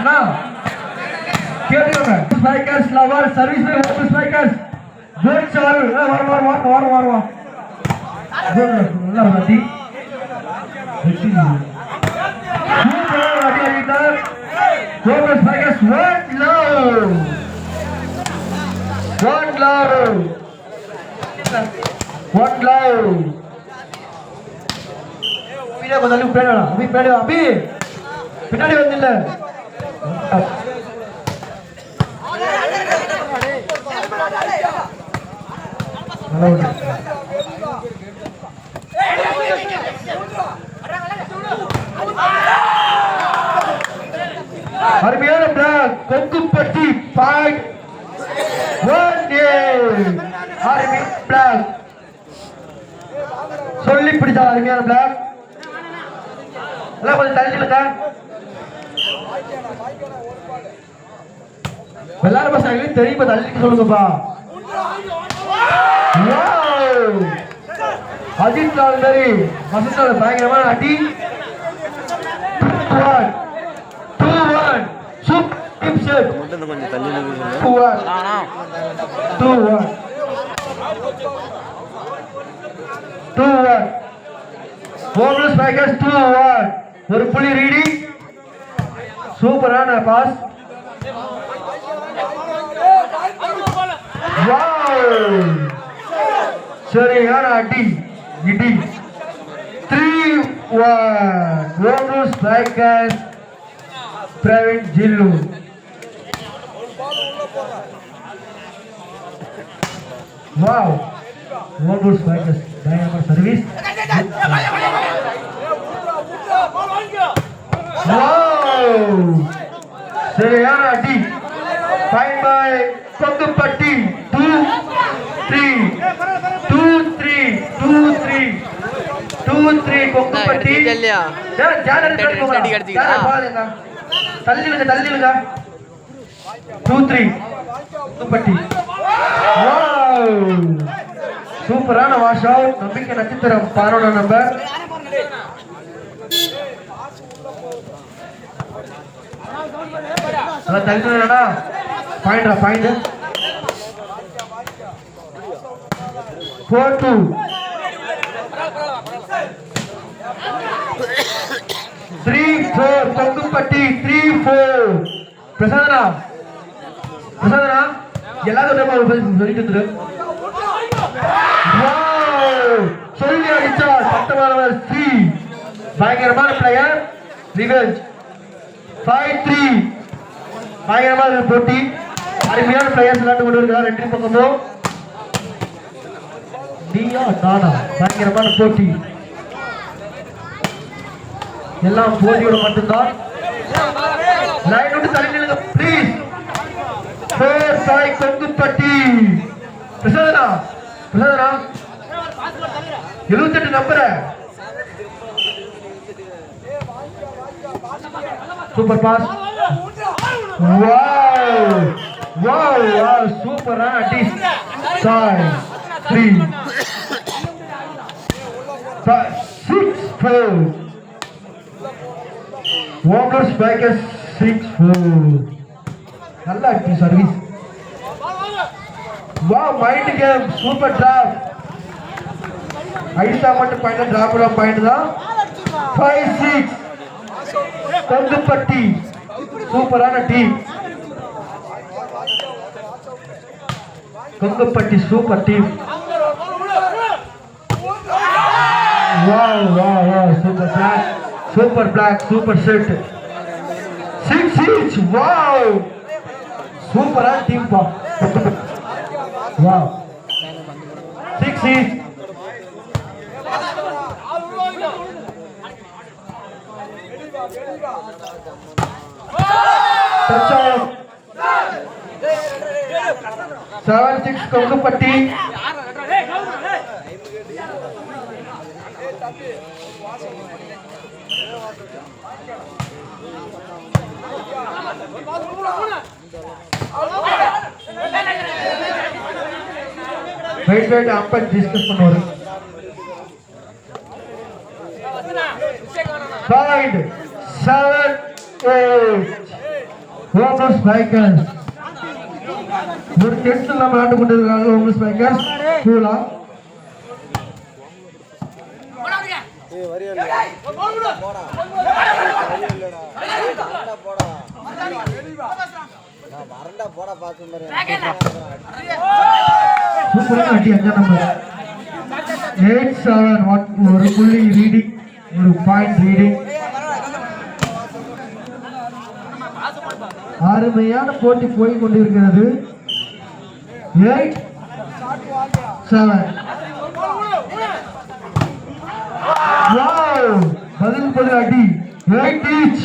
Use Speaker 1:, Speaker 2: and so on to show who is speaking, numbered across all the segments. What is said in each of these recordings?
Speaker 1: அண்ணா கேட்டுக்கோங்க. Spikers lover service by hotel good sir வர வர வர வர வர வர நல்லா வாட்டி சூப்பர் அடி அடித்தார் hotel spikers one love one love one love அபிடா கொஞ்சம் அள்ளி பேடு அபி பேடு அபி பின்னாடி வந்தில்ல. அருமையான பிளாக் கொங்குப்பட்டி பாயிண்ட் ஒன் அருமை பிளாக் சொல்லி பிடிச்சா அருமையான பிளாக் எல்லாம் கொஞ்சம் தள்ளிடுங்க எல்லாரும் பசங்களுக்கு தெரியுமா தள்ளி சொல்லுங்கப்பா. அஜித் லால் மாதிரி வசந்தோட பயங்கரமான அடி ஒரு புள்ளி ரீடிங். சூப்பரான பாஸ் சரியான அடி இடி three one homeless packers Praveen ஜில்லு வாவ் ஹோம்லெஸ் பேக்கர்ஸ் பயங்கரமான சர்வீஸ் வாவ் சரியான அடி. Fine bye Kongupatti two three two three two three two three Kongupatti. தள்ளி போடாதீங்க. தள்ளிடுங்க தள்ளிடுங்க டூ த்ரீ கொங்குப்பட்டி. சூப்பரான வாஷ் அவுட் நம்பிக்கை நட்சத்திரம் பதினொன்று நம்பர். அதான் தள்ளிடுறா பாயிண்டா point four two. Three four Thongupatti three four பிரசாதனா? பிரசாதனா? எல்லாரும் சொல்லிட்டு வந்துரு சொல்லி அடிச்சா சட்டமானவர் சி பயங்கரமான பிளேயர் ரிவெஞ்ச் ஃபைவ் த்ரீ பயங்கரமான போட்டி. அருமையான பிளேயர்ஸ் விளையாண்டு கொண்டு இருக்கிறார் ரெண்டு பக்கமும் நீயா நானா? பயங்கரமான போட்டி. எல்லாம் போட்டியோட மட்டும்தான். லைன் விட்டு தள்ளி நில்லுங்க ப்ளீஸ் ஃபோர் ஃபைவ் கொங்குப்பட்டி பிரசாதனா பிரசாதனா எழுபத்தெட்டு super boss wow wow wow super அடி five three six four homers packer six four நல்லா இருக்கு சர்வீஸ் வா மைண்ட் கேம் சூப்பர் டிராப் ஐசா மட்டும் பாயிண்ட் டிராப் பாயிண்ட் தான் ஃபைவ் சிக்ஸ் தொங்குப்பட்டி சூப்பரான team Kongupatti super team wow wow wow super block super block super set six inch wow சூப்பரா team பா wow six inch seven six Kongupatti wait wait அப்ப discuss பண்ணுவாரு. Point seven homes homeless ஒரு test இல்லாம ஆண்டு கொண்டிருக்காங்க ஹோமஸ் bikers கூலா
Speaker 2: ஏய் போடா பார்த்து
Speaker 1: அடி அஞ்சாம் நம்பர் எயிட் செவன் ஒன் ஒரு புள்ளி ரீடிங் ஒரு பாயிண்ட் ரீடிங் அருமையான போட்டி போய் கொண்டிருக்கிறது. எயிட் செவன் பதில் பதில் அடி. எயிட் ஈச்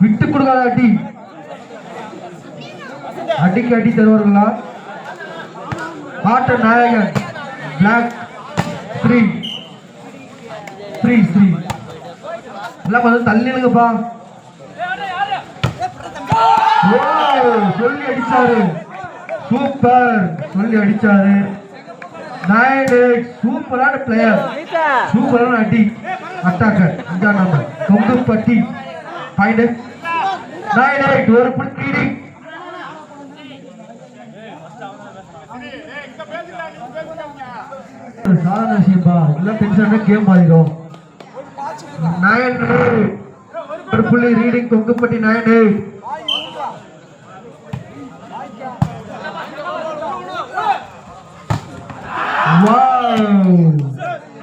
Speaker 1: விட்டு கொடுக்காத அடி. அடிக்கு அடி தருவார்களா? ஆட்ட நாயகன். பிளாக் த்ரீ த்ரீ த்ரீ எல்லாம் கொஞ்சம் தள்ளிடுங்கப்பா சொல்லி அடிச்சாரு? சூப்பர். சொல்லி அடிச்சாரு. நைன் சூப்பரான பிளேயர் சூப்பரான அடி. அட்டாக்கர். அஞ்சாம் number Thongupatti point nine eight ஒரு புள்ளி சாதாரண விஷயம்பா எல்லாம் டென்ஷன் கேம் மாறிடும். நயன் ஒரு புள்ளி reading Thongupatti nine eight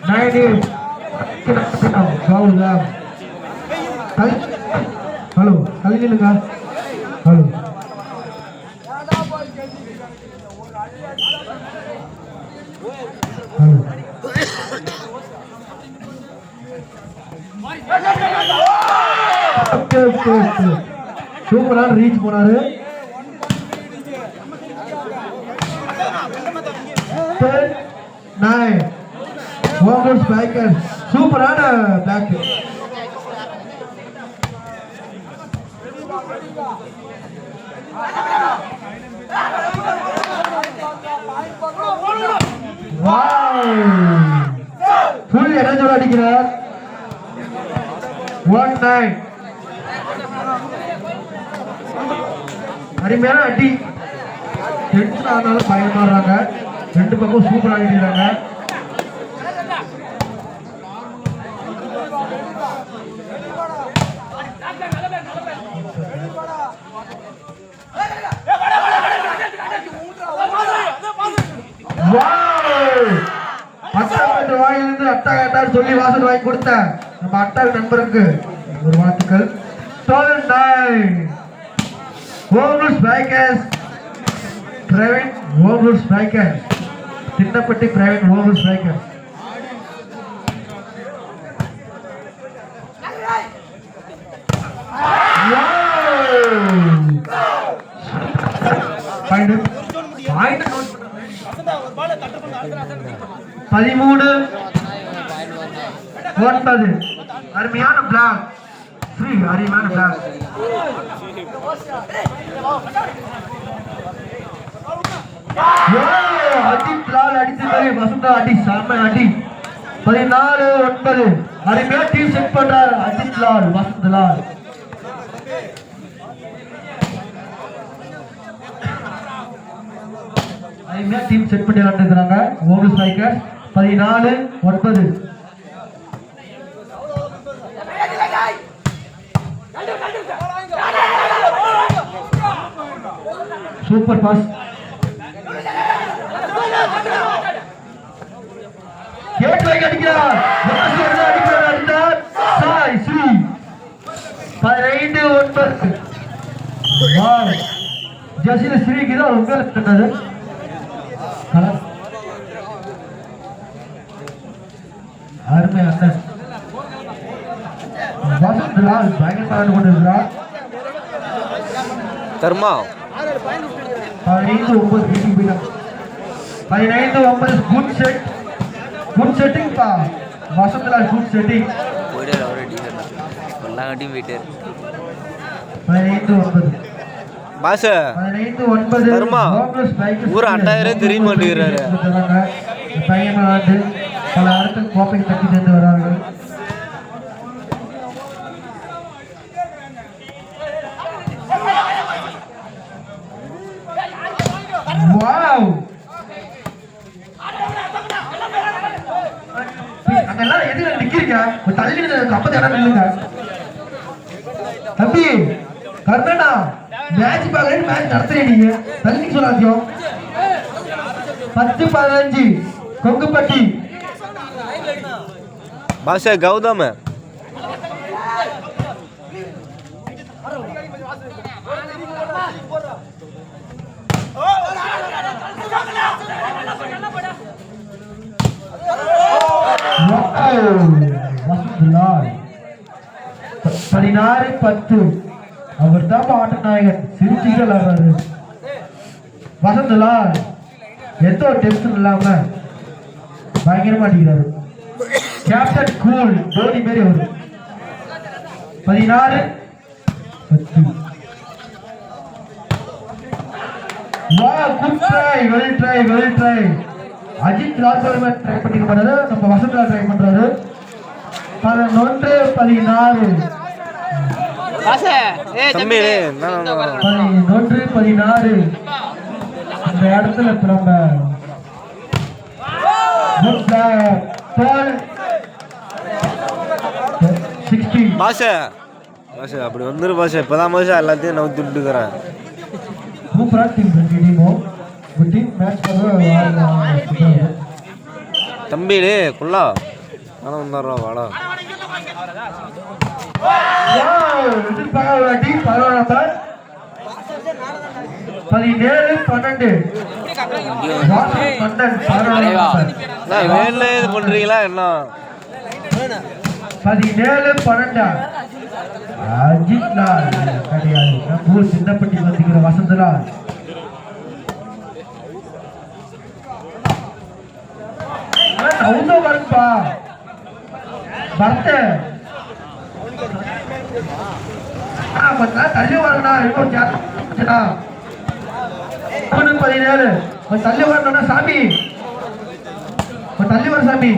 Speaker 1: nine eight hello கல்லிலுங்க hello hello சூப்பரான ரீச் போனாரு டென் நைன் ஓவர் ஸ்பைக்கர் சூப்பரான பேக் ஃபுல் எனர்ஜோட அடிக்கிறார் ஒன் நைன் அருமையான அடி. டென்ஷன் ஆனாலும் பயன்படுறாங்க. ரெண்டு பக்கம் சூப்பராக ஆடிடுறாங்க அட்டாக்கு வாயிலிருந்து அட்டா கேட்டான்னு சொல்லி வாசல் வாங்கி கொடுத்தேன். நம்ம அட்டாக் நண்பருக்கு ஒரு வாழ்த்துக்கள். Twelve nine homeless packers Praveen homeless packers Chinnapatti private homeless packers பதிமூணு. ஒன்பது. அருமையான பிளாக் ஸ்ரீ அருமையான பிளாக் அஜித் லால் அடித்தது வசந்தா அடி செம்ம அடி. பதினாலு ஒன்பது. அருமையா டீம் செட் பண்றார் அஜித் லால் வசந்த் லால். அருமையா டீம் செட் பண்ணி விளாண்டுருக்காங்க ஓடு ஸ்ட்ரைக்கர் பதினாலு ஒன்பது. சூப்பர் பாஸ் கேட் வைக்க அடிக்கிறார் அடிக்கிறார் அடித்தார் சாய் ஸ்ரீ பதினைந்து ஒன்பது ஜசில ஸ்ரீக்கு தான் உங்களுக்கு கட்டது அருமை அண்ணன் வசந்த் லால் பயங்கரமாக கொண்டிருக்கிறார் பதினைந்து ஒன்பது பதினைந்து ஒன்பது குட் செட் குட் செட்டிங் பா. வசந்தலால் குட் செட்டிங்
Speaker 3: போயிட்டார் அவரே டீச்சர் எல்லா கட்டியும் போயிட்டார்.
Speaker 1: பதினைந்து ஒன்பது. பதினைந்து
Speaker 2: தருமா? ஊர் அண்டாயிரம் தெரிய மாட்டேங்கிறாரு.
Speaker 1: கொடுத்துறாங்க. இந்த பையன் வந்து பல இடத்துக்கு கோப்பை தட்டி சென்று வரார்கள் ஒரு தள்ளி கப்பத்து இடம் நில்லுங்க தம்பி கர்ணனா மேட்ச் பார்க்கல மேட்ச் நடத்துறீங்க நீங்க. தள்ளி சொல்லாதியும் பத்து பதினஞ்சு கொங்குப்பட்டி.
Speaker 2: பாஷா கௌதம்.
Speaker 1: பதினாறு. பத்து. அவர் தான் ஆட்ட நாயகன் சிரிச்சுக்கிட்டு விளையாடுறாரு வசந்தலால் எந்த ஒரு டென்ஷன் இல்லாம பயங்கரமா அடிக்கிறாரு. கேப்டன் கூல் தோனி மாரி அவர். பதினாறு பத்து. வா good try well try well try Ajith Rajvarman try பண்ணிக்க மாட்டாரு. நம்ம வசந்தலா ட்ரை பண்றாரு. பதினாறு.
Speaker 2: தம்பி நான்
Speaker 1: பதினொன்று பதினாறு. அந்த இடத்துல நம்ம
Speaker 2: பாஷா பாஷா அப்படி வந்துரு பாஷா இப்பதான் பாஷா எல்லாத்தையும்
Speaker 1: சூப்பரா டீம் டீம் மேட்ச் பண்ண
Speaker 2: தம்பி டே குள்ளா ஆனால் வந்துடுறா வாடா.
Speaker 1: பதினேழு பன்னெண்டு.
Speaker 2: நான் வேலை இது பண்ணுறீங்களா என்ன
Speaker 1: பதினேழு பன்னெண்டா? அஜித் லால் கிடையாது. நம்ம ஊர் சின்னப்பட்டி வந்திக்கிற வசந்தலால். நவுந்தோ வரும்பா. தள்ளி வரணும்னா இன்னும் ஜாஸ்திடா மூணு பதினேழு தள்ளி வரணும்னா சாமி தள்ளி வர சாமி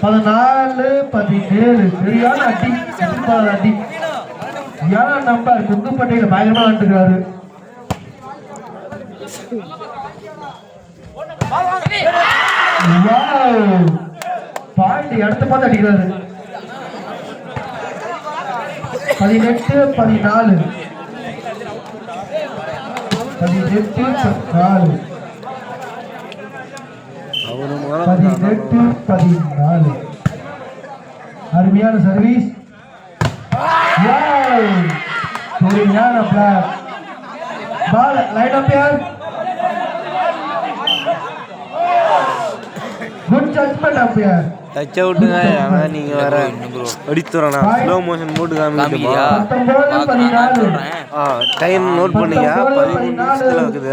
Speaker 1: பதினாலு பதினேழு சரியான அடி அடி. ஏன்னா நம்ம குங்குப்பட்டையில பயங்கரமா வந்துருக்காரு பாயிண்ட் இடத்த பார்த்து அடிக்கிறாரு. பதினெட்டு பதினாலு. பதினெட்டு பதினாலு. பதினெட்டு பதினாலு. அருமையான சர்வீஸ் சரியான பிளாக் பால் லைட் அப் யார் குட் ஜட்மெண்ட் அப் யார்
Speaker 2: தச்ச விட்டுங்க ஆனால் நீங்கள் வேற அடித்துறேண்ணா ஸ்லோ மோஷன் போட்டு
Speaker 3: காமிக்கிறியா?
Speaker 2: ஆ டைம் நோட் பண்ணிக்க பதிமூணு நிமிஷத்தில் இருக்குது.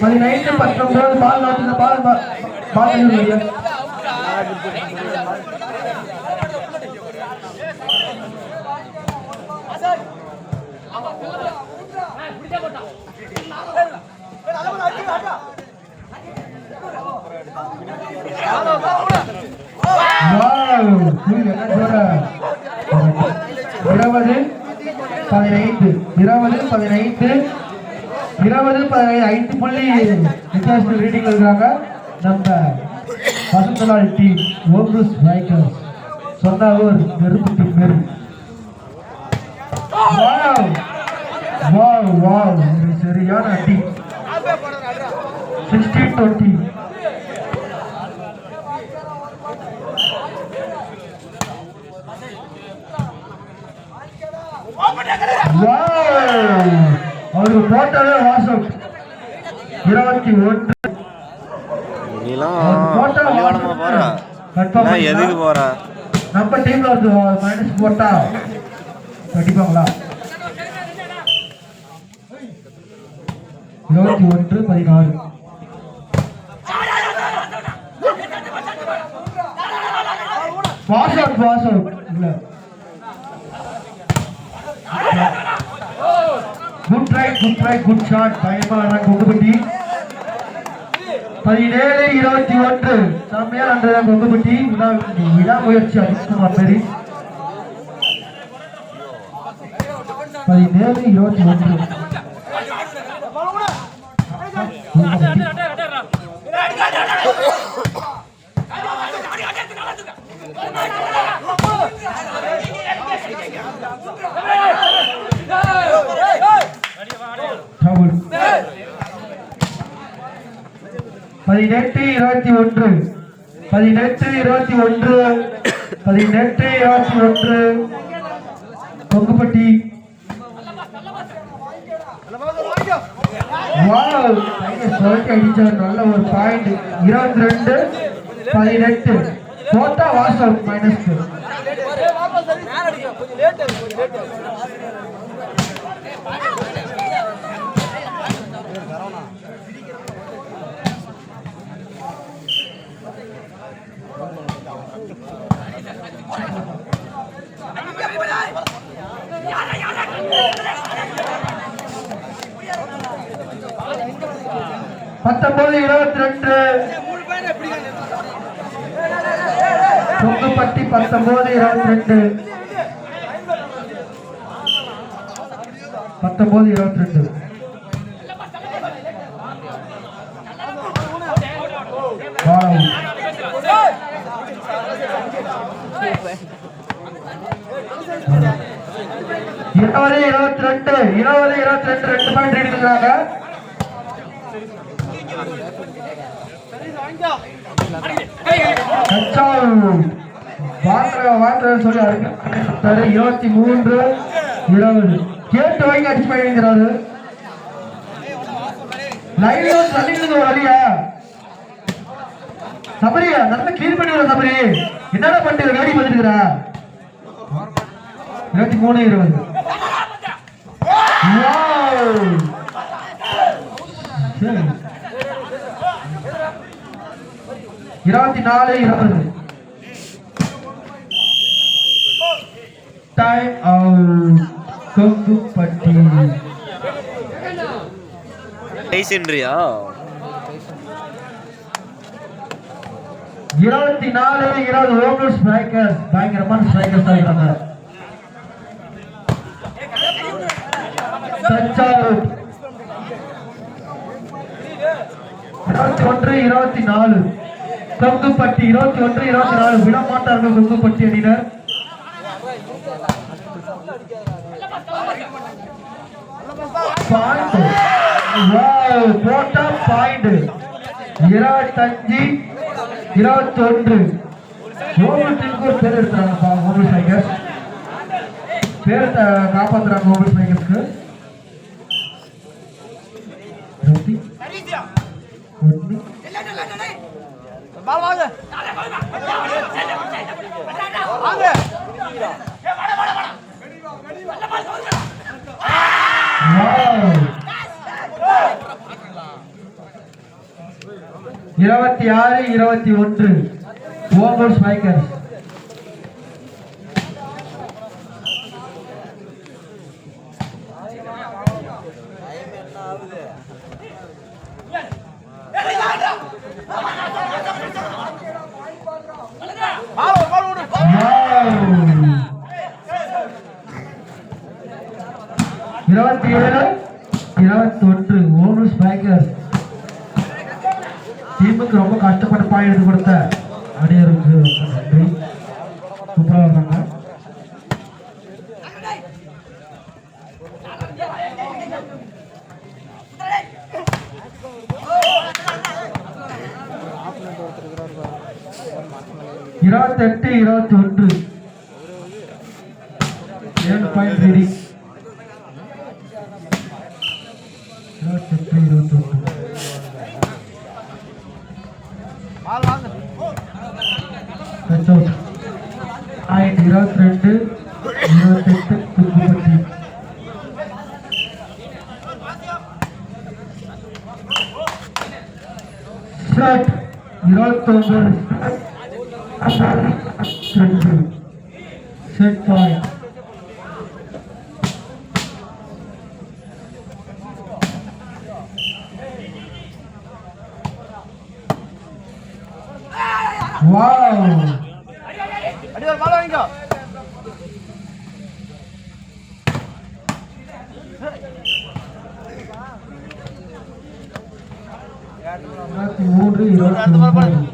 Speaker 1: பதினைந்து பத்தொன்பது பால் நாட்டுல பால் பால் இருபது பதினைந்து இருபது பதினைந்து இருபது ஐந்து புள்ளி வித்தியாசத்தில் ரீடிங் இருக்கிறாங்க நம்ம வசந்தலால் டீம் ஓம்ரூஸ் பைக்கர்ஸ் சொன்ன நெருப்பு டீம் வாவ். Wow wow. இது சரியான அடி. சிக்ஸ்டி டுவெண்ட்டி அவருக்கு போட்டாலே வாசம். இருபத்தி ஒன்று.
Speaker 2: எதுக்கு போகிறேன்
Speaker 1: நம்ம டீம்ல ஒரு மைனஸ் போட்டா கண்டிப்பாங்களா இருபத்தி ஒன்று பதினாறு. பாஸ் அவுட் பாஸ் அவுட் இல்ல. குட் ட்ரை குட் ஷாட் பயமா குண்டுபட்டி. பதினேழு இருபத்தி ஒன்று செம்மையா அந்த கொங்குபட்டி விடா விடாமுயற்சி அஜித்குமார் பேரி. பதினேழு இருபத்தி ஒன்று. பதினெட்டு இருபத்தி ஒன்று. பதினெட்டு இருபத்தி ஒன்று. பதினெட்டு இருபத்தி ஒன்று. கொங்குப்பட்டி வாவ். சொல்லிட்டு நல்ல ஒரு பாயிண்ட் இருபத்தி ரெண்டு பதினெட்டு. போட்டா வாசல் மைனஸ்க்கு பத்தொன்பது இருபத்தி ரெண்டு கொங்குப்பட்டி பத்தொன்பது இருபத்தி ரெண்டு பத்தொன்பது இருபத்தி ரெண்டு இருபது இருபத்தி ரெண்டு இருபது இருபத்தி ரெண்டு ரெண்டு பாயிண்ட் எடுத்துக்கிறாங்க இருபத்தி மூன்று இருபது கேட்டு வாங்கி அடிச்சு பண்ணிக்கிறாரு லைன்ல வந்து தள்ளிட்டு ஒரு அடியா சபரியா நல்லா கிளீன் பண்ணிடுற சபரி என்னடா பண்ணிட்டு வேடி பண்ணிருக்கிறா இருபத்தி மூணு இருபது சரி. இருபத்தி நாலு இருபது. டைம் அவுட் கொங்குப்பட்டி
Speaker 2: டைசன்றியா
Speaker 1: இருபத்தி நாலு இருபது ஓவர் ஸ்ட்ரைக்கர்ஸ் பயங்கரமான ஸ்ட்ரைக்கர்ஸ் தான் out. இருபத்தி ஒன்று இருபத்தி நாலு. கொங்குப்பட்டி இருபத்தி ஒன்று இருபத்தி நாலு விட மாட்டார்கள் கொங்குப்பட்டி அணியினர் போட்டா பாயிண்ட் இருபத்தஞ்சு இருபத்தி ஒன்று. ஓவர்டீமுக்கு ஒரு பேர் எடுத்தாங்கப்பா மொபைல் சைக்கர்ஸ் பேர் காப்பாத்துறாங்க மொபைல் சைக்கர்ஸ்க்கு இருபத்தி ஒன்று வாவ் இருபத்தி ஆறு இருபத்தி ஒன்று. ஓவர் ஸ்ட்ரைக்கர்ஸ் இருபத்தி ஏழு இருபத்தி ஒன்று ஓவர் ஸ்ட்ரைக்கர்ஸ் டீமுக்கு ரொம்ப கஷ்டப்பட்டு பாயிண்ட் எடுத்து கொடுத்த அணியருக்கு நன்றி. சூப்பராக இருந்தாங்க இருபத்தெட்டு இருபத்தி ஒன்று ஏழு பாயிண்ட் ரெடி இருபத்தெட்டு இருபத்தி ஒன்று ஆயிரத்தி இருபத்தி ரெண்டு இருபத்தெட்டு குங்குமத்தி ஷர்ட் இருபத்தொன்பது ரெண்டு செட் பாயிண்ட் வாவ் இருபத்தி மூன்று இருபத்தி ஒன்பது